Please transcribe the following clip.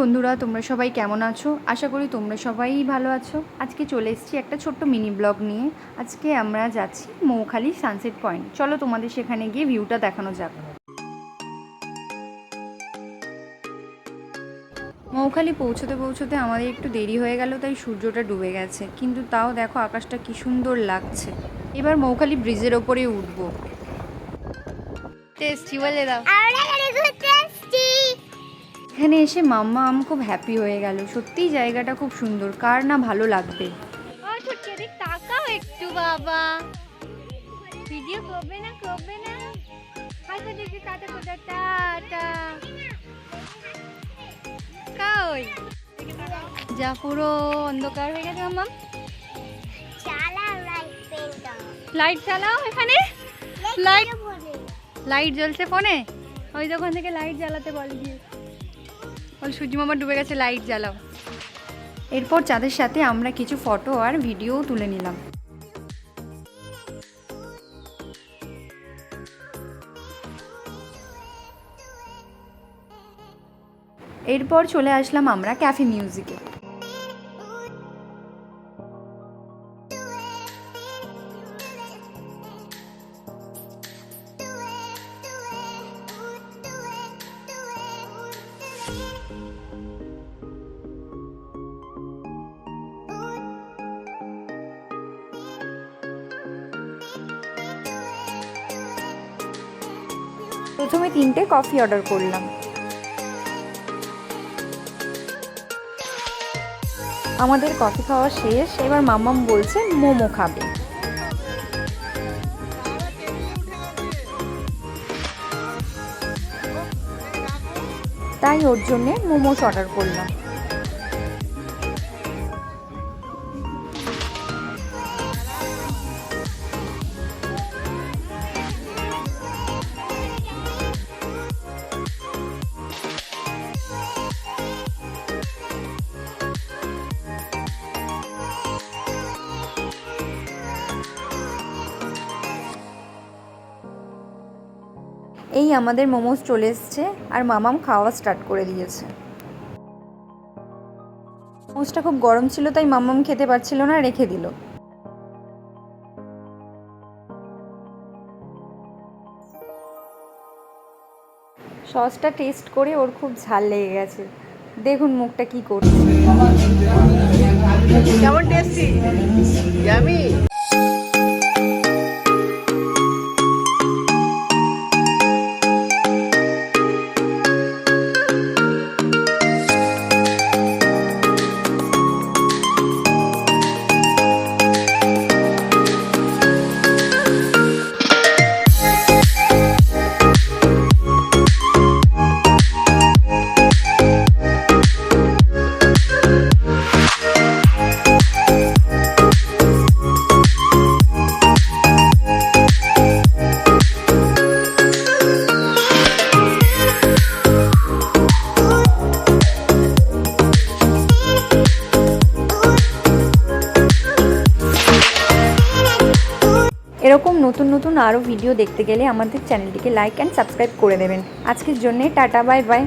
বন্ধুরা তোমরা সবাই কেমন আছো? আশা করি তোমরা সবাই ভালো আছো। আজকে চলে এসেছি একটা ছোট্ট মিনি ব্লগ নিয়ে। আজকে আমরা যাচ্ছি মৌখালি সানসেট পয়েন্ট। চলো তোমাদের সেখানে গিয়ে ভিউটা দেখানো যাক। মৌখালি পৌঁছতে পৌঁছতে আমাদের একটু দেরি হয়ে গেল তাই সূর্যটা ডুবে গেছে। কিন্তু তাও দেখো আকাশটা কি সুন্দর লাগছে। এবার মৌখালি ব্রিজের ওপরে উঠবো। টেস্টি বলে দাও? এখানে এসে মাম্মা আম খুব হ্যাপি হয়ে গেল। সত্যিই জায়গাটা খুব সুন্দর। কার না ভালো লাগবে? ও তাকাও একটু বাবা। ভিডিও করবে না করবে না। হাতে দেখি টাটা কোটা টাটা। কই যা পুরো অন্ধকার হয়ে গেছে মাম্মা। লাইট লাইট চালাও এখানে লাইট লাইট জ্বলছে ফোনে। ওই দোকান থেকে লাইট জ্বালাতে বল গিয়ে। বল, সূর্য মামা ডুবে গেছে, লাইট জ্বালাও। এরপর চাঁদের সাথে আমরা কিছু ফটো আর ভিডিও তুলে নিলাম। এরপর চলে আসলাম আমরা ক্যাফে মিউজিকে। প্রথমে তিনটে কফি অর্ডার করলাম। আমাদের কফি খাওয়া শেষ এবার মাম্মাম বলছে মোমো খাবে। তাই ওর জন্যে মোমোস অর্ডার করলাম। এই আমাদের মোমোস চলে এসছে আর মামাম খাওয়া স্টার্ট করে দিয়েছে। মোমোসটা খুব গরম ছিল, তাই মামাম খেতে পারছিল না, রেখে দিল। সসটা টেস্ট করে ওর খুব ঝাল লেগে গেছে। দেখুন মুখটা কি করছে। কেমন টেস্টি এরকম নতুন নতুন আরও ভিডিও দেখতে গেলে আমাদের চ্যানেলটিকে লাইক অ্যান্ড সাবস্ক্রাইব করে দেবেন। আজকের জন্যে টাটা বাই বাই